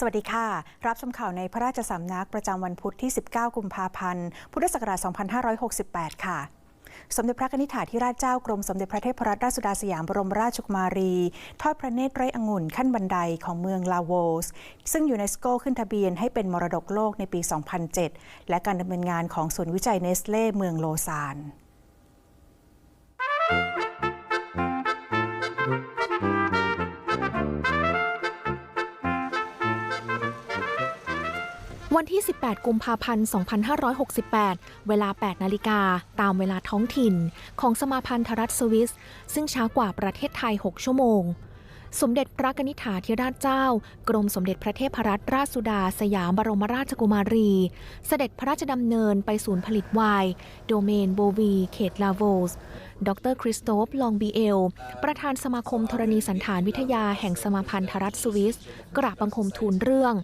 สวัสดีค่ะ รับชมข่าวในพระราชสำนักประจำวันพุธที่ 19 กุมภาพันธ์ พุทธศักราช 2568 ค่ะสมเด็จพระนิธิถาธิราชเจ้ากรมสมเด็จพระเทพรัตนราชสุดาสยามบรมราชกุมารี ทอดพระเนตรไร่องุ่นขั้นบันไดของเมืองลาโวส ซึ่งยูเนสโกขึ้นทะเบียนให้เป็นมรดกโลกในปี 2007 และการดำเนินงานของศูนย์วิจัยเนสเล่เมืองโลซาน วันที่ 18 กุมภาพันธ์ 2568 เวลา 8 นาฬิกา ตามเวลาท้องถิ่น ของสมาพันธรัฐสวิส ซึ่งช้ากว่าประเทศไทย 6 ชั่วโมง สมเด็จพระนิธิถาธิราชเจ้า กรมสมเด็จพระเทพรัตนราชสุดา สยามบรมราชกุมารี เสด็จพระราชดำเนินไปศูนย์ผลิตไวน์โดเมนโบวี เขตลาโวสดรคริสโตฟ ลองบีเอล ประธานสมาคมธรณีสันฐานวิทยาแห่งสมาพันธรัฐสวิส กราบบังคมทูลเรื่อง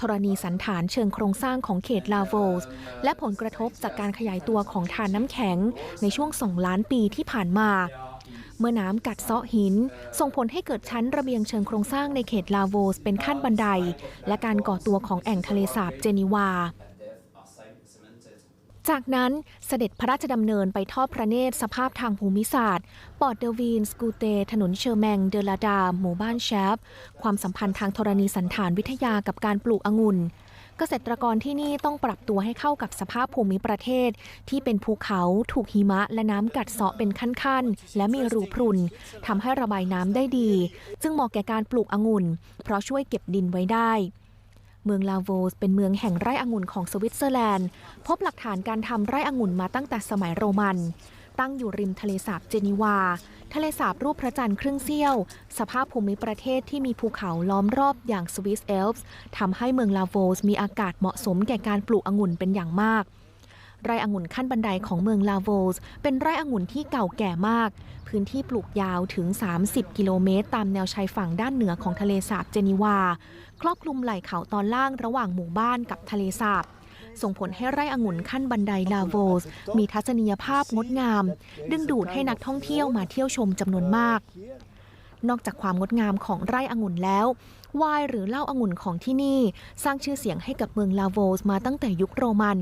ธรณีสันฐานเชิงโครงสร้างของเขตลาโวส และผลกระทบจากการขยายตัวของทานน้ำแข็งในช่วง 2 ล้านปีที่ผ่านมา เมื่อน้ำกัดเซาะหิน ส่งผลให้เกิดชั้นระเบียงเชิงโครงสร้างในเขตลาโวสเป็นขั้นบันได และการก่อตัวของแอ่งทะเลสาบเจนีวา จากนั้นเสด็จพระราชดำเนินไปทอดพระเนตรสภาพทางภูมิศาสตร์ ปอดเดวีน สกูเต ถนนเชอร์แมง เดลาดา หมู่บ้านแชฟ ความสัมพันธ์ทางธรณีสันฐานวิทยากับการปลูกองุ่น เกษตรกรที่นี่ต้องปรับตัวให้เข้ากับสภาพภูมิประเทศ ที่เป็นภูเขาถูกหิมะและน้ำกัดเซาะเป็นขั้นๆ และมีรูพรุนทำให้ระบายน้ำได้ดี ซึ่งเหมาะแก่การปลูกองุ่น เพราะช่วยเก็บดินไว้ได้ เมืองลาโวสเป็นเมืองแห่งไร่องุ่นของสวิตเซอร์แลนด์ พบหลักฐานการทำไร่องุ่นมาตั้งแต่สมัยโรมัน ตั้งอยู่ริมทะเลสาบเจนีวา ทะเลสาบรูปพระจันทร์ครึ่งเสี้ยว สภาพภูมิประเทศที่มีภูเขาล้อมรอบอย่างสวิสเอลฟ์ทำให้เมืองลาโวสมีอากาศเหมาะสมแก่การปลูกองุ่นเป็นอย่างมาก ไร่องุ่นขั้นบันไดของเมืองลาโวสเป็นไร่องุ่นที่เก่าแก่มาก พื้นที่ปลูกยาวถึง 30 กิโลเมตร ตามแนวชายฝั่งด้านเหนือของทะเลสาบเจนีวา ครอบคลุมไหล่เขาตอนล่างระหว่างหมู่บ้านกับทะเลสาบส่งผลให้ไร่องุ่นขั้นบันไดลาโวส มีทัศนียภาพงดงาม ดึงดูดให้นักท่องเที่ยวมาเที่ยวชมจำนวนมาก นอกจากความงดงามของไร่องุ่นแล้วไวน์หรือเหล้าองุ่นของที่นี่ สร้างชื่อเสียงให้กับเมืองลาโวสมาตั้งแต่ยุคโรมัน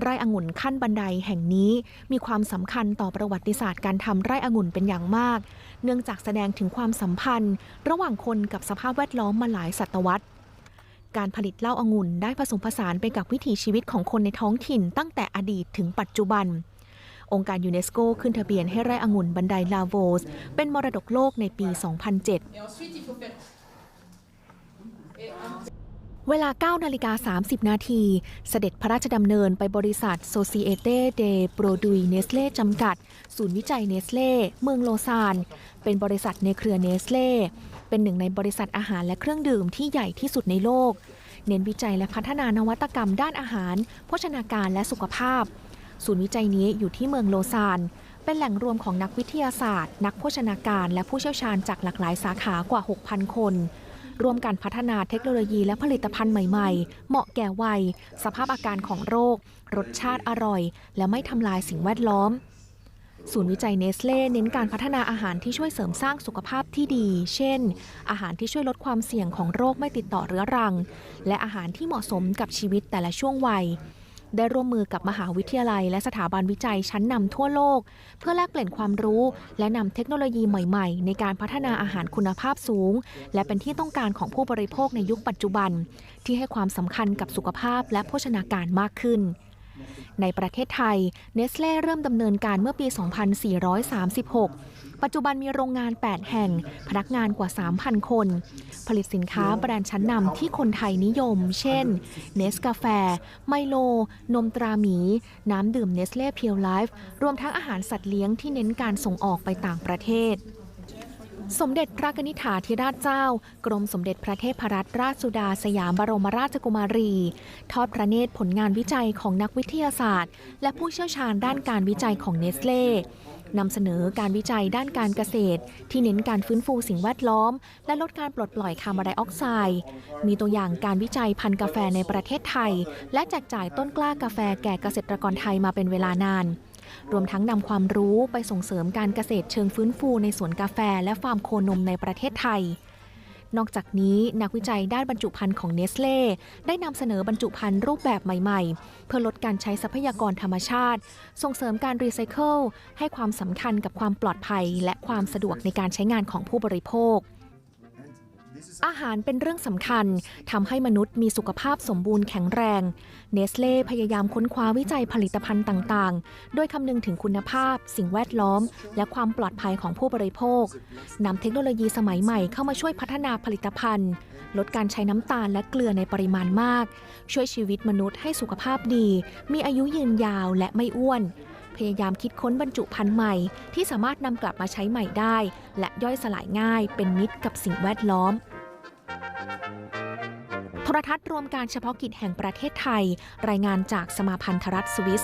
ไร่องุ่นขั้นบันไดแห่งนี้ มีความสำคัญต่อประวัติศาสตร์การทำไร่องุ่นเป็นอย่างมาก เนื่องจากแสดงถึงความสัมพันธ์ ระหว่างคนกับสภาพแวดล้อมมาหลายศตวรรษการผลิตเหล้าองุ่นได้ผสมผสานไปกับวิถีชีวิตของคนในท้องถิ่นตั้งแต่อดีตถึงปัจจุบัน องค์การยูเนสโกขึ้นทะเบียนให้ไร่องุ่นบันไดลาโวส เป็นมรดกโลกในปี 2007 เวลา 9 นาฬิกา 30 นาที เสด็จพระราชดำเนินไปบริษัท Societe de Produits Nestlé จำกัด ศูนย์วิจัยเนสเล่ เมืองโลซาน เป็นบริษัทในเครือเนสเล่ เป็นหนึ่งในบริษัทอาหารและเครื่องดื่มที่ใหญ่ที่สุดในโลก เน้นวิจัยและพัฒนานวัตกรรมด้านอาหาร โภชนาการและสุขภาพ ศูนย์วิจัยนี้อยู่ที่เมืองโลซานเป็นแหล่งรวมของนักวิทยาศาสตร์ นักโภชนาการ และผู้เชี่ยวชาญจากหลากหลายสาขากว่า 6,000 คน ร่วมกันพัฒนาเทคโนโลยีและผลิตภัณฑ์ใหม่ๆ เหมาะแก่วัย สภาพอาการของโรค รสชาติอร่อย และไม่ทำลายสิ่งแวดล้อม ศูนย์วิจัยเนสเล่เน้นการพัฒนาอาหารที่ช่วยเสริมสร้างสุขภาพที่ดี เช่น อาหารที่ช่วยลดความเสี่ยงของโรคไม่ติดต่อเรื้อรัง และอาหารที่เหมาะสมกับชีวิตแต่ละช่วงวัย ได้ร่วมมือกับมหาวิทยาลัย และสถาบันวิจัยชั้นนำทั่วโลก เพื่อแลกเปลี่ยนความรู้ และนำเทคโนโลยีใหม่ๆ ในการพัฒนาอาหารคุณภาพสูง และเป็นที่ต้องการของผู้บริโภคในยุคปัจจุบัน ที่ให้ความสำคัญกับสุขภาพและโภชนาการมากขึ้น ในประเทศไทยเนสเล่เริ่มดำเนินการเมื่อปี 2436 ปัจจุบันมีโรงงาน 8 แห่ง พนักงานกว่า 3,000 คน ผลิตสินค้าแบรนด์ชั้นนำที่คนไทยนิยม เช่น เนสกาแฟ ไมโล นมตราหมี น้ำดื่มเนสเล่เพียวไลฟ์ รวมทั้งอาหารสัตว์เลี้ยงที่เน้นการส่งออกไปต่างประเทศ สมเด็จพระนิธิถาธิราชเจ้า กรมสมเด็จพระเทพรัตนราชสุดาสยามบรมราชกุมารี ทอดพระเนตรผลงานวิจัยของนักวิทยาศาสตร์ และผู้เชี่ยวชาญด้านการวิจัยของเนสเล่นำเสนอการวิจัยด้านการเกษตร ที่เน้นการฟื้นฟูสิ่งแวดล้อม และลดการปลดปล่อยคาร์บอนไดออกไซด์ มีตัวอย่างการวิจัยพันธุ์กาแฟในประเทศไทย และแจกจ่ายต้นกล้ากาแฟแก่เกษตรกรไทยมาเป็นเวลานาน รวมทั้งนำความรู้ไปส่งเสริมการเกษตรเชิงฟื้นฟูในสวนกาแฟและฟาร์มโคนมในประเทศไทย นอกจากนี้นักวิจัยด้านบรรจุภัณฑ์ของเนสเล่ได้นำเสนอบรรจุภัณฑ์รูปแบบใหม่ๆ เพื่อลดการใช้ทรัพยากรธรรมชาติ ส่งเสริมการรีไซเคิลให้ความสำคัญกับความปลอดภัย และความสะดวกในการใช้งานของผู้บริโภค อาหารเป็นเรื่องสำคัญทำให้มนุษย์มีสุขภาพสมบูรณ์แข็งแรง เนสเล่พยายามค้นคว้าวิจัยผลิตภัณฑ์ต่างๆ โดยคำนึงถึงคุณภาพ สิ่งแวดล้อม และความปลอดภัยของผู้บริโภคนำเทคโนโลยีสมัยใหม่เข้ามาช่วยพัฒนาผลิตภัณฑ์ ลดการใช้น้ำตาลและเกลือในปริมาณมาก ช่วยชีวิตมนุษย์ให้สุขภาพดี มีอายุยืนยาวและไม่อ้วนพยายามคิดค้นบรรจุภัณฑ์ใหม่ที่สามารถนำกลับมาใช้ใหม่ได้ และย่อยสลายง่ายเป็นมิตรกับสิ่งแวดล้อม โทรทัศน์รวมการเฉพาะกิจแห่งประเทศไทย รายงานจากสมาพันธรัฐสวิส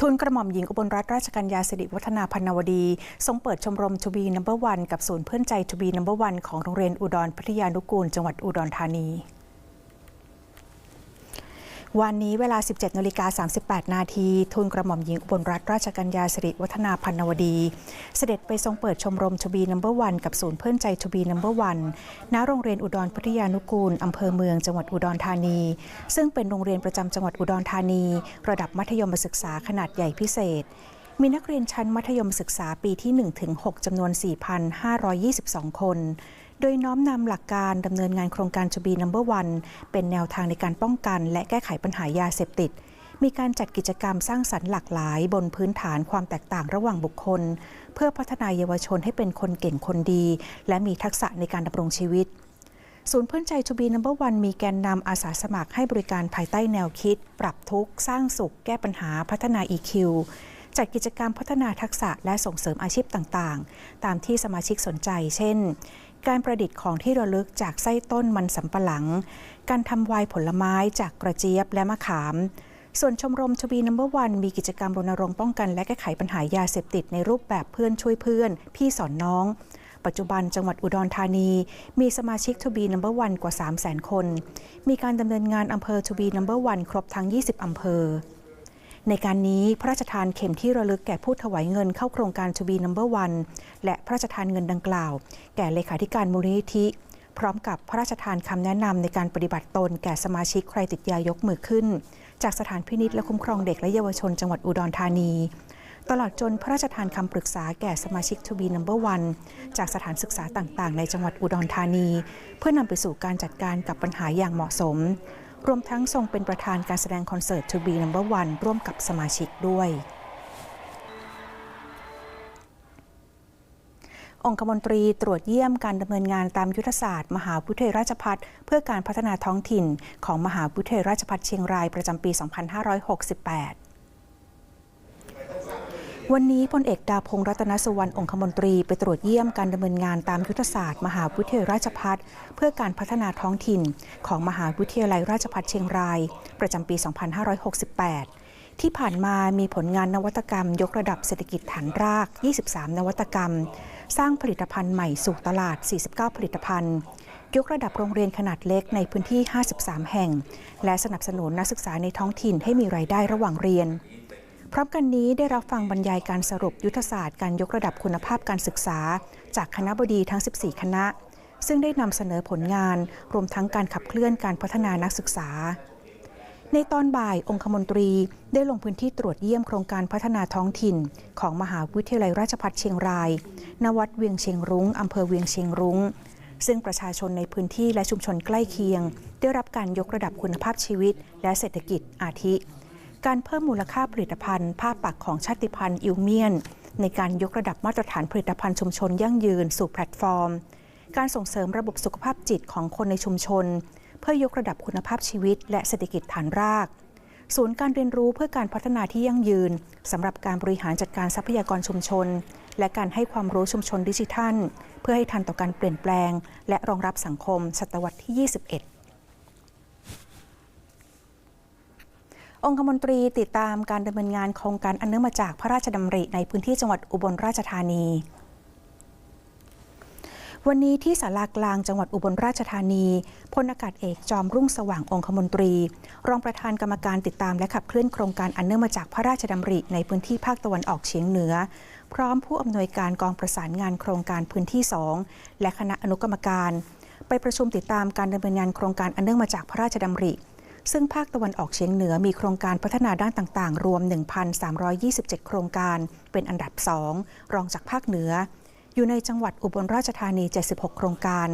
ทุนกระหม่อมหญิงอุบลรัตนราชกัญญาสิริวัฒนาพันวดี ทรงเปิดชมรมทูบีนัมเบอร์วันกับศูนย์เพื่อนใจทูบีนัมเบอร์วันของโรงเรียนอุดรพิทยานุกูล จังหวัดอุดรธานี วันนี้เวลา 17นาฬิกา38 นาที ทุนกระหม่อมหญิงอุบลรัตนราชกัญญาสิริวัฒนาพันนวดี เสด็จไปทรงเปิดชมรมทูบีนัมเบอร์วันกับศูนย์เพื่อนใจทูบีนัมเบอร์วันณโรงเรียนอุดรพิทยานุกูลอำเภอเมืองจังหวัดอุดรธานี ซึ่งเป็นโรงเรียนประจำจังหวัดอุดรธานี ระดับมัธยมศึกษาขนาดใหญ่พิเศษ มีนักเรียนชั้นมัธยมศึกษาปีที่1ถึง6จำนวน 4,522 คน โดยน้อมนำหลักการดำเนินงานโครงการชูบีนัมเบอร์วันเป็นแนวทางในการป้องกัน และแก้ไขปัญหายาเสพติด มีการจัดกิจกรรมสร้างสรรค์หลากหลาย บนพื้นฐานความแตกต่างระหว่างบุคคล เพื่อพัฒนาเยาวชนให้เป็นคนเก่งคนดี และมีทักษะในการดำรงชีวิตศูนย์เพื่อนใจทูบีนัมเบอร์วันมีแกนนำอาสาสมัครให้บริการภายใต้แนวคิด ปรับทุกข์ สร้างสุข แก้ปัญหาพัฒนา EQ จัดกิจกรรมพัฒนาทักษะและส่งเสริมอาชีพต่างๆ ตามที่สมาชิกสนใจ เช่น การประดิษฐ์ของที่ระลึกจากไส้ต้นมันสำปะหลัง การทำไวน์ผลไม้จากกระเจี๊ยบและมะขาม ส่วนชมรมทวีนัมเบอร์วันมีกิจกรรมรณรงค์ป้องกันและแก้ไขปัญหายาเสพติดในรูปแบบเพื่อนช่วยเพื่อน พี่สอนน้อง ปัจจุบันจังหวัดอุดรธานี มีสมาชิกทบีนัมเบอร์วันกว่า 3 0 0 0 0 0 คน มีการดำเนินงานอำเภอทบีนัมเบอร์วันครบทั้ง 20 อำเภอ ในการนี้พระราชทานเข็มที่ระลึกแก่ผู้ถวายเงินเข้าโครงการทบีนัมเบอร์วันและพระราชทานเงินดังกล่าว แก่เลขาธิการมูลนิธิ พร้อมกับพระราชทานคำแนะนำในการปฏิบัติตนแก่สมาชิกใครติดยายกมือขึ้น จากสถานพินิจและคุ้มครองเด็กและเยาวชนจังหวัดอุดรธานี ตลอดจนพระราชทานคำปรึกษาแก่สมาชิกทบีนัมเบอร์วันจากสถานศึกษาต่างๆ ในจังหวัดอุดรธานี เพื่อนำไปสู่การจัดการกับปัญหาอย่างเหมาะสม รวมทั้งทรงเป็นประธานการแสดงคอนเสิร์ต To Be Number One ร่วมกับสมาชิกด้วยองคมนตรีตรวจเยี่ยมการดำเนินงานตามยุทธศาสตร์ มหาวิทยาลัยราชภัฏเพื่อการพัฒนาท้องถิ่นของมหาวิทยาลัยราชภัฏเชียงรายประจำปี 2568 วันนี้พลเอกดาพงษ์รัตนสุวรรณองคมนตรีไปตรวจเยี่ยมการดำเนินงานตามยุทธศาสตร์ มหาวิทยาลัยราชภัฏเพื่อการพัฒนาท้องถิ่น ของมหาวิทยาลัยราชภัฏเชียงราย ประจำปี 2568 ที่ผ่านมามีผลงานนวัตกรรม ยกระดับเศรษฐกิจฐานราก 23 นวัตกรรม สร้างผลิตภัณฑ์ใหม่สู่ตลาด 49 ผลิตภัณฑ์ยกระดับโรงเรียนขนาดเล็กในพื้นที่ 53 แห่ง และสนับสนุนนักศึกษาในท้องถิ่นให้มีรายได้ระหว่างเรียน ร้อมกันนี้ได้รับฟังบรรยายการสรุปยุทธศาสตร์การยกระดับคุณภาพการศึกษา จากคณะบดีทั้ง 14 คณะ ซึ่งได้นำเสนอผลงาน รวมทั้งการขับเคลื่อนการพัฒนานักศึกษา ในตอนบ่ายองคมนตรีได้ลงพื้นที่ตรวจเยี่ยมโครงการพัฒนาท้องถิ่น ของมหาวิทยาลัยราชภัฏเชียงราย ณ วัดเวียงเชียงรุ้งอำเภอเวียงเชียงรุ้งซึ่งประชาชนในพื้นที่และชุมชนใกล้เคียง ได้รับการยกระดับคุณภาพชีวิต และเศรษฐกิจอาทิ การเพิ่มมูลค่าผลิตภัณฑ์ ผ้าปักของชาติพันธุ์อิวเมียน ในการยกระดับมาตรฐานผลิตภัณฑ์ชุมชนยั่งยืนสู่แพลตฟอร์ม การส่งเสริมระบบสุขภาพจิตของคนในชุมชน เพื่อยกระดับคุณภาพชีวิต และเศรษฐกิจฐานราก ศูนย์การเรียนรู้เพื่อการพัฒนาที่ยั่งยืนสำหรับการบริหารจัดการทรัพยากรชุมชน และการให้ความรู้ชุมชนดิจิทัล เพื่อให้ทันต่อการเปลี่ยนแปลง และรองรับสังคมศตวรรษที่ 21 องคมนตรีติดตามการดำเนินงานโครงการอันเนื่องมาจากพระราชดำริในพื้นที่จังหวัดอุบลราชธานี วันนี้ที่ศาลากลางจังหวัดอุบลราชธานีพลอากาศเอกจอมรุ่งสว่างองคมนตรี รองประธานกรรมการติดตามและขับเคลื่อนโครงการอันเนื่องมาจากพระราชดำริในพื้นที่ภาคตะวันออกเฉียงเหนือ พร้อมผู้อำนวยการกองประสานงานโครงการพื้นที่ 2 และคณะอนุกรรมการ ไปประชุมติดตามการดำเนินงานโครงการอันเนื่องมาจากพระราชดำริ ซึ่งภาคตะวันออกเฉียงเหนือมีโครงการพัฒนาด้านต่างๆ รวม 1,327 โครงการเป็นอันดับ 2 รองจากภาคเหนือ อยู่ในจังหวัดอุบลราชธานี 76 โครงการ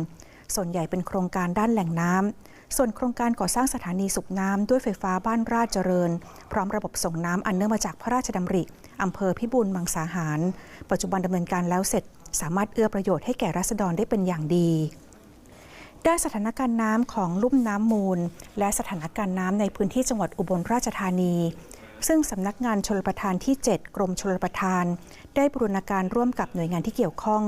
ส่วนใหญ่เป็นโครงการด้านแหล่งน้ำ ส่วนโครงการก่อสร้างสถานีสูบน้ำด้วยไฟฟ้าบ้านราชเจริญ พร้อมระบบส่งน้ำอันเนื่องมาจากพระราชดำริอำเภอพิบูลมังสาหาร ปัจจุบันดำเนินการแล้วเสร็จ สามารถเอื้อประโยชน์ให้แก่รัษฎรได้เป็นอย่างดี ด้านสถานการณ์น้ำของลุ่มน้ำมูล และสถานการณ์น้ำในพื้นที่จังหวัดอุบลราชธานี ซึ่งสำนักงานชลประทานที่ 7 กรมชลประทาน ได้บรูรณาการร่วมกับหน่วยงานที่เกี่ยวข้อง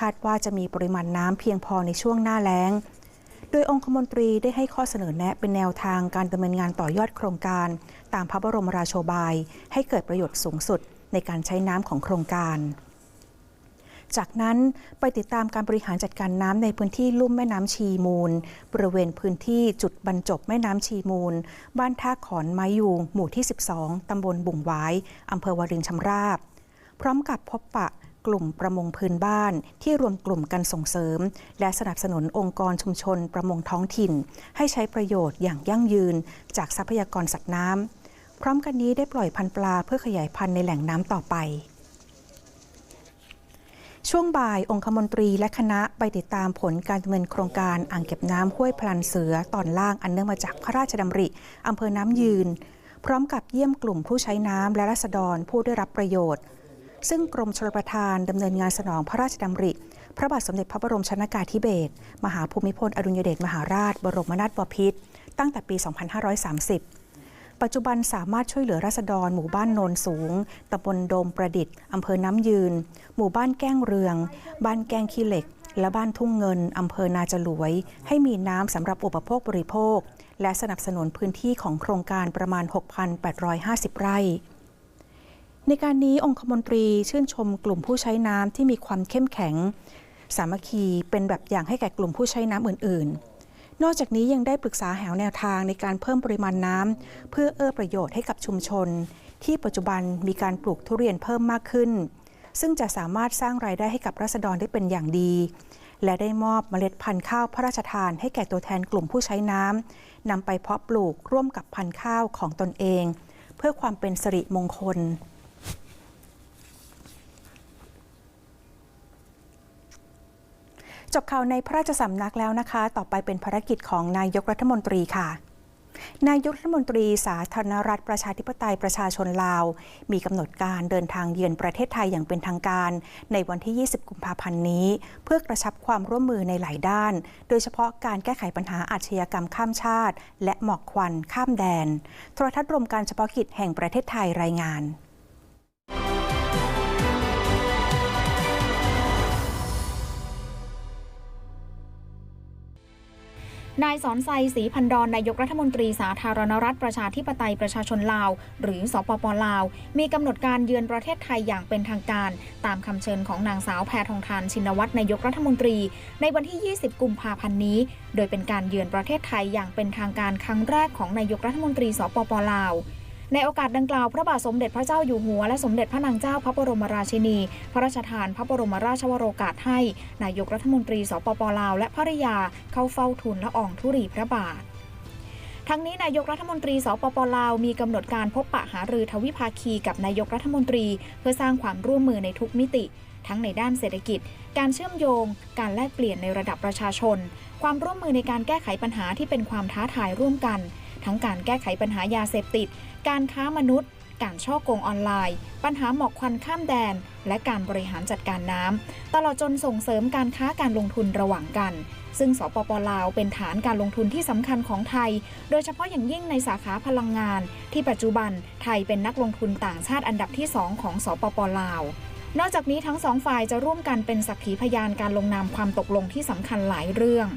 คาดว่าจะมีปริมาณน้ำเพียงพอในช่วงหน้าแล้ง โดยองคมนตรีได้ให้ข้อเสนอแนะเป็นแนวทางการดำเนินงานต่อยอดโครงการ ตามพระบรมราโชบาย ให้เกิดประโยชน์สูงสุดในการใช้น้ำของโครงการ จากนั้นไปติดตามการบริหารจัดการน้ำในพื้นที่ลุ่มแม่น้ำชีมูล บริเวณพื้นที่จุดบรรจบแม่น้ำชีมูล บ้านท่าขอนไม้ยูงหมู่ที่ 12 ตำบลบุ่งหวายอำเภอวารินชำราบ พร้อมกับพบปะกลุ่มประมงพื้นบ้านที่รวมกลุ่มกันส่งเสริม และสนับสนุนองค์กรชุมชนประมงท้องถิ่น ให้ใช้ประโยชน์อย่างยั่งยืน จากทรัพยากรสัตว์น้ำพร้อมกันนี้ได้ปล่อยพันธุ์ปลาเพื่อขยายพันธุ์ในแหล่งน้ำต่อไป ช่วงบ่ายองคมนตรีและคณะไปติดตามผลการดำเนินโครงการอ่างเก็บน้ำห้วยพลันเสือตอนล่างอันเนื่องมาจากพระราชดำริอำเภอน้ำยืน พร้อมกับเยี่ยมกลุ่มผู้ใช้น้ำและรัษฎรผู้ได้รับประโยชน์ ซึ่งกรมชลประทานดำเนินงานสนองพระราชดำริ พระบาทสมเด็จพระบรมชนากาธิเบศรมหาภูมิพลอดุลยเดชมหาราช บรมนาถบพิตรตั้งแต่ปี 2530 ปัจจุบันสามารถช่วยเหลือราษฎรหมู่บ้านโนนสูงตำบลโดมประดิษฐ์อำเภอน้ำยืน หมู่บ้านแก้งเรือง บ้านแก้งขี้เหล็ก และบ้านทุ่งเงินอำเภอนาจลวย ให้มีน้ำสำหรับอุปโภคบริโภค และสนับสนุนพื้นที่ของโครงการประมาณ 6,850 ไร่ในการนี้องคมนตรีชื่นชมกลุ่มผู้ใช้น้ำที่มีความเข้มแข็ง สามัคคีเป็นแบบอย่างให้แก่กลุ่มผู้ใช้น้ำอื่น ๆ นอกจากนี้ยังได้ปรึกษาหาแนวทางในการเพิ่มปริมาณน้ำเพื่อเอื้อประโยชน์ให้กับชุมชน ที่ปัจจุบันมีการปลูกทุเรียนเพิ่มมากขึ้น ซึ่งจะสามารถสร้างรายได้ให้กับรัษฎรได้เป็นอย่างดี และได้มอบเมล็ดพันธุ์ข้าวพระราชทานให้แก่ตัวแทนกลุ่มผู้ใช้น้ำนำไปเพาะปลูกร่วมกับพันธุ์ข้าวของตนเอง เพื่อความเป็นสิริมงคล จบข่าวในพระราชสำนักแล้วนะคะ ต่อไปเป็นภารกิจของนายกรัฐมนตรีค่ะนายกรัฐมนตรีสาธารณรัฐประชาธิปไตยประชาชนลาว มีกำหนดการเดินทางเยือนประเทศไทยอย่างเป็นทางการ ในวันที่ 20 กุมภาพันธ์นี้ เพื่อกระชับความร่วมมือในหลายด้าน โดยเฉพาะการแก้ไขปัญหาอาชญากรรมข้ามชาติ และหมอกควันข้ามแดน โทรทัศน์รวมการเฉพาะกิจแห่งประเทศไทยรายงาน นายสอนไซศรีพันดอนนายกรัฐมนตรีสาธารณรัฐประชาธิปไตยประชาชนลาว หรือสปปลาว มีกำหนดการเยือนประเทศไทยอย่างเป็นทางการ ตามคำเชิญของนางสาวแพทองทานชินวัตรนายกรัฐมนตรี ในวันที่ 20 กุมภาพันธ์นี้ โดยเป็นการเยือนประเทศไทยอย่างเป็นทางการครั้งแรกของนายกรัฐมนตรีสปปลาว ในโอกาสดังกล่าวพระบาทสมเด็จพระเจ้าอยู่หัว และสมเด็จพระนางเจ้าพระบรมราชินี พระราชทานพระบรมราชวโรกาสให้ นายกรัฐมนตรีสปปลาว และภริยาเข้าเฝ้าทูลละอองธุรีพระบาททั้งนี้นายกรัฐมนตรีสปปลาวมีกำหนดการพบปะหารือทวิภาคีกับนายกรัฐมนตรี เพื่อสร้างความร่วมมือในทุกมิติ ทั้งในด้านเศรษฐกิจ การเชื่อมโยง การแลกเปลี่ยนในระดับประชาชน ความร่วมมือในการแก้ไขปัญหาที่เป็นความท้าทายร่วมกัน ทั้งการแก้ไขปัญหายาเสพติด การค้ามนุษย์ การช่อโกงออนไลน์ ปัญหาหมอกควันข้ามแดน และการบริหารจัดการน้ำ ตลอดจนส่งเสริมการค้าการลงทุนระหว่างกัน ซึ่งสปปลาวเป็นฐานการลงทุนที่สำคัญของไทย โดยเฉพาะอย่างยิ่งในสาขาพลังงาน ที่ปัจจุบันไทยเป็นนักลงทุนต่างชาติอันดับที่ 2 ของสปปลาวนอกจากนี้ทั้งสองฝ่ายจะร่วมกันเป็นสักขีพยานการลงนามความตกลงที่สำคัญหลายเรื่อง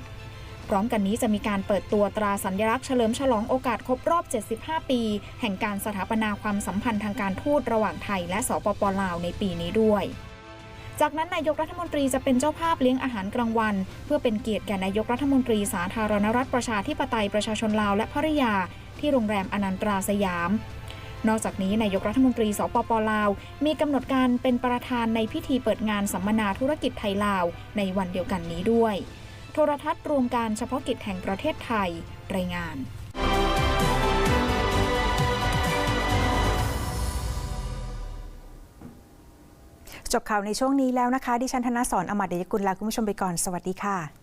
พร้อมกันนี้จะมีการเปิดตัวตราสัญลักษณ์เฉลิมฉลองโอกาสครบรอบ 75 ปี แห่งการสถาปนาความสัมพันธ์ทางการทูตระหว่างไทยและสปปลาวในปีนี้ด้วยจากนั้นนายกรัฐมนตรีจะเป็นเจ้าภาพเลี้ยงอาหารกลางวัน เพื่อเป็นเกียรติแก่นายกรัฐมนตรีสาธารณรัฐประชาธิปไตยประชาชนลาวและภริยา ที่โรงแรมอนันตราสยาม นอกจากนี้นายกรัฐมนตรีสปปลาว มีกำหนดการเป็นประธานในพิธีเปิดงานสัมมนาธุรกิจไทยลาว ในวันเดียวกันนี้ด้วย ทรทัศน์รวมการเฉพาะกิจแห่งประเทศไทย รายงานจบข่าวในช่วงนี้แล้วนะคะ ดิฉันธนสรอมตเดยกุลลาคุณผู้ชมไปก่อน สวัสดีค่ะ